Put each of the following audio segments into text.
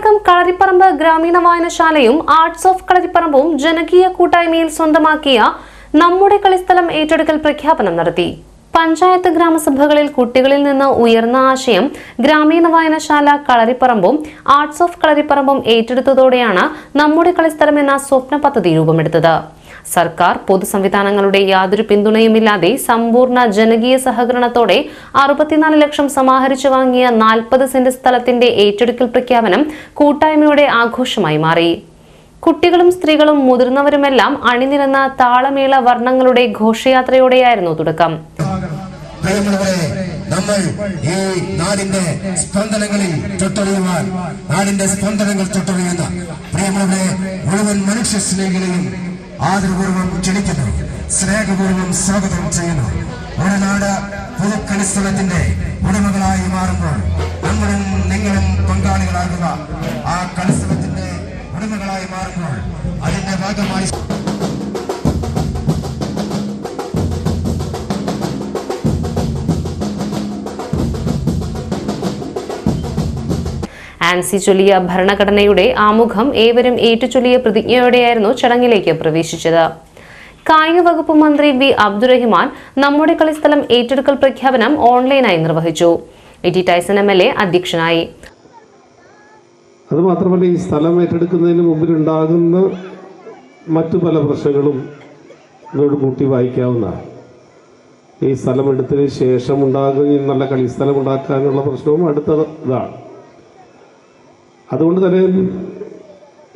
മതിലകം കളരിപ്പറമ്പ് ഗ്രാമീണ വായനശാലയും arts of കളരിപ്പറമ്പും ജനകീയ കൂട്ടായ്മയിൽ സ്വന്തമാക്കിയ നമ്മുടെ കളിസ്ഥലം ഏറ്റെടുക്കൽ പ്രഖ്യാപനം നടത്തി. പഞ്ചായത്ത് ഗ്രാമസഭകളിൽ കുട്ടികളിൽ നിന്ന് ഉയർന്ന ആശയം ഗ്രാമീണ വായനശാല കളരിപ്പറമ്പും ആർട്സ് ഓഫ് കളരിപ്പറമ്പും ഏറ്റെടുത്തതോടെയാണ് നമ്മുടെ കളിസ്ഥലം എന്ന സ്വപ്ന പദ്ധതി രൂപമെടുത്തത്. സർക്കാർ പൊതുസംവിധാനങ്ങളുടെ യാതൊരു പിന്തുണയുമില്ലാതെ സമ്പൂർണ ജനകീയ സഹകരണത്തോടെ അറുപത്തിനാല് ലക്ഷം സമാഹരിച്ചു വാങ്ങിയ നാൽപ്പത് സെന്റ് സ്ഥലത്തിന്റെ ഏറ്റെടുക്കൽ പ്രഖ്യാപനം കൂട്ടായ്മയുടെ ആഘോഷമായി മാറി. കുട്ടികളും സ്ത്രീകളും മുതിർന്നവരുമെല്ലാം അണിനിരന്ന താളമേള വർണങ്ങളുടെ ഘോഷയാത്രയോടെയായിരുന്നു തുടക്കം. നമ്മൾ ഈ നാടിന്റെ സ്പന്ദനങ്ങളിൽ തൊട്ടറിയുവാൻ നാടിന്റെ സ്പന്ദനങ്ങൾ തൊട്ടറിയുന്ന പ്രിയമുള്ളവരെ മുഴുവൻ മനുഷ്യ സ്നേഹികളെയും ആദരപൂർവം ക്ഷണിക്കുന്നു. സ്നേഹപൂർവം സ്വാഗതം ചെയ്യുന്നു. ഒരു നാട് പുതുക്കളിസ്ഥലത്തിന്റെ ഉടമകളായി മാറുമ്പോൾ നമ്മളും നിങ്ങളും പങ്കാളികളാകുക. ആ കളിസ്ഥലത്തിന്റെ ഉടമകളായി മാറുമ്പോൾ അതിന്റെ ഭാഗമായി ആൻസി ചൊല്ലിയ ഭരണഘടനയുടെ ആമുഖം ഏവരും ഏറ്റുചൊല്ലിയ പ്രതിജ്ഞയോടെയായിരുന്നു ചടങ്ങിലേക്ക് പ്രവേശിച്ചത്. കായിക വകുപ്പ് മന്ത്രി വി അബ്ദുറഹിമാൻ നമ്മുടെ കളിസ്ഥലം ഏറ്റെടുക്കൽ പ്രഖ്യാപനം ഓൺലൈനായി നിർവഹിച്ചു. ഇ ടി അധ്യക്ഷനായി. അതുമാത്രമല്ല ഈ സ്ഥലം ഏറ്റെടുക്കുന്നതിന് മുമ്പിലുണ്ടാകുന്ന മറ്റു പല പ്രശ്നങ്ങളും ഇതോട് കൂട്ടി വായിക്കാവുന്നതാണ്. ഈ സ്ഥലം എടുത്തതിന് ശേഷം ഉണ്ടാകുന്ന നല്ല കളിസ്ഥലം ഉണ്ടാക്കാനുള്ള പ്രശ്നവും അടുത്ത ഇതാണ് അതുകൊണ്ട് തന്നെ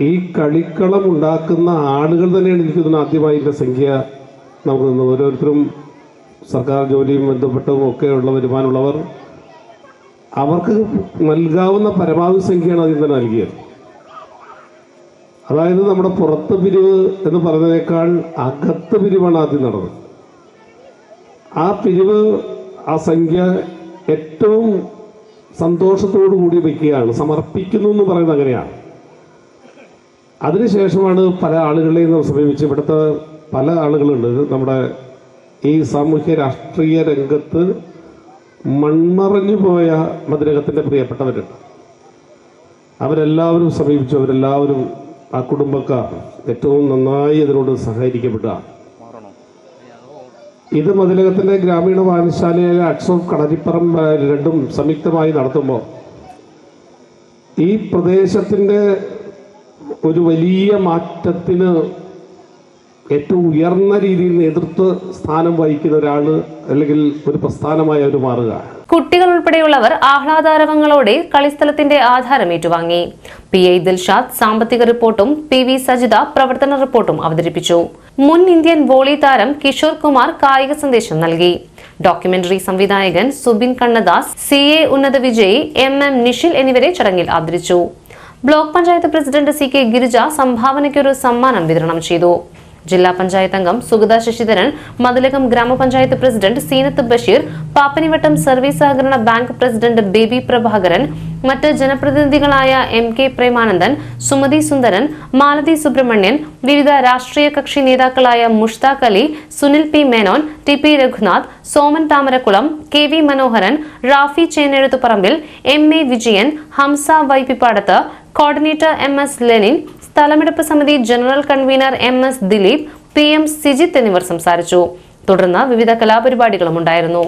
ഈ കളിക്കളം ഉണ്ടാക്കുന്ന ആളുകൾ തന്നെയാണ് എനിക്ക് തന്നെ ആദ്യമായി ഇതിന്റെ സംഖ്യ നമുക്ക് നിന്ന് ഓരോരുത്തരും സർക്കാർ ജോലിയും ബന്ധപ്പെട്ടതും ഒക്കെ ഉള്ള വരുമാനമുള്ളവർ അവർക്ക് നൽകാവുന്ന പരമാവധി സംഖ്യയാണ് അതിൽ തന്നെ നൽകിയത്. അതായത് നമ്മുടെ പുറത്ത് പിരിവ് എന്ന് പറഞ്ഞതിനേക്കാൾ അകത്ത് പിരിവാണ് ആദ്യം നടന്നത്. ആ പിരിവ് ആ സംഖ്യ ഏറ്റവും സന്തോഷത്തോടു കൂടി വയ്ക്കുകയാണ് സമർപ്പിക്കുന്നു എന്ന് പറയുന്നത് അങ്ങനെയാണ്. അതിനുശേഷമാണ് പല ആളുകളെയും നാം സമീപിച്ച് ഇവിടുത്തെ പല ആളുകളുണ്ട്. നമ്മുടെ ഈ സാമൂഹ്യ രാഷ്ട്രീയ രംഗത്ത് മൺമറഞ്ഞു പോയ മതിലകത്തിന്റെ പ്രിയപ്പെട്ടവരുണ്ട്. അവരെല്ലാവരും സമീപിച്ചു. അവരെല്ലാവരും ആ കുടുംബക്കാർ ഏറ്റവും നന്നായി അതിനോട് സഹകരിക്കപ്പെട്ട ഇത് മതിലകത്തിന്റെ ഗ്രാമീണ വായനശാലയായ ഓഫ് കളരിപ്പറമ്പ് രണ്ടും സംയുക്തമായി നടത്തുമ്പോൾ ഈ പ്രദേശത്തിന്റെ ഒരു വലിയ മാറ്റത്തിന് ഏറ്റവും ഉയർന്ന രീതിയിൽ നേതൃത്വ സ്ഥാനം വഹിക്കുന്ന ഒരാൾ അല്ലെങ്കിൽ ഒരു പ്രസ്ഥാനമായി അവർ മാറുക. കുട്ടികൾ ഉൾപ്പെടെയുള്ളവർ ആഹ്ലാദാരവങ്ങളോടെ കളിസ്ഥലത്തിന്റെ ആധാരം ഏറ്റുവാങ്ങി. പി ഐ ദിൽഷാദ് സാമ്പത്തിക റിപ്പോർട്ടും പി വി സജിത പ്രവർത്തന റിപ്പോർട്ടും അവതരിപ്പിച്ചു. മുൻ ഇന്ത്യൻ വോളി താരം കിഷോർ കുമാർ കായിക സന്ദേശം നൽകി. ഡോക്യുമെന്ററി സംവിധായകൻ സുബിൻ കണ്ണദാസ് സി എ ഉന്നത വിജയി എം എം നിഷിൽ എന്നിവരെ ചടങ്ങിൽ ആദരിച്ചു. Block panchayat president C K Girija സംഭാവനയ്ക്കൊരു സമ്മാനം വിതരണം ചെയ്തു. ജില്ലാ പഞ്ചായത്ത് അംഗം സുഗത ശശിധരൻ മതിലകം ഗ്രാമപഞ്ചായത്ത് പ്രസിഡന്റ് സീനത്ത് ബഷീർ പാപ്പനിവട്ടം സർവീസ് സഹകരണ ബാങ്ക് പ്രസിഡന്റ് ബേബി പ്രഭാകരൻ മറ്റ് ജനപ്രതിനിധികളായ എം കെ പ്രേമാനന്ദൻ സുമതി സുന്ദരൻ മാലതി സുബ്രഹ്മണ്യൻ വിവിധ രാഷ്ട്രീയ കക്ഷി നേതാക്കളായ Mushtaq Ali Sunil P Menon T P Raghunath Soman Thamarakulam K V Manoharan Rafi Chenezhuthuparambil M A Vijayan Hamsa Vaippippadath coordinator M S Lenin സ്ഥലമെടുപ്പ് സമിതി general convener M S Dileep P M Sijith എന്നിവർ സംസാരിച്ചു. തുടർന്ന് വിവിധ കലാപരിപാടികളും ഉണ്ടായിരുന്നു.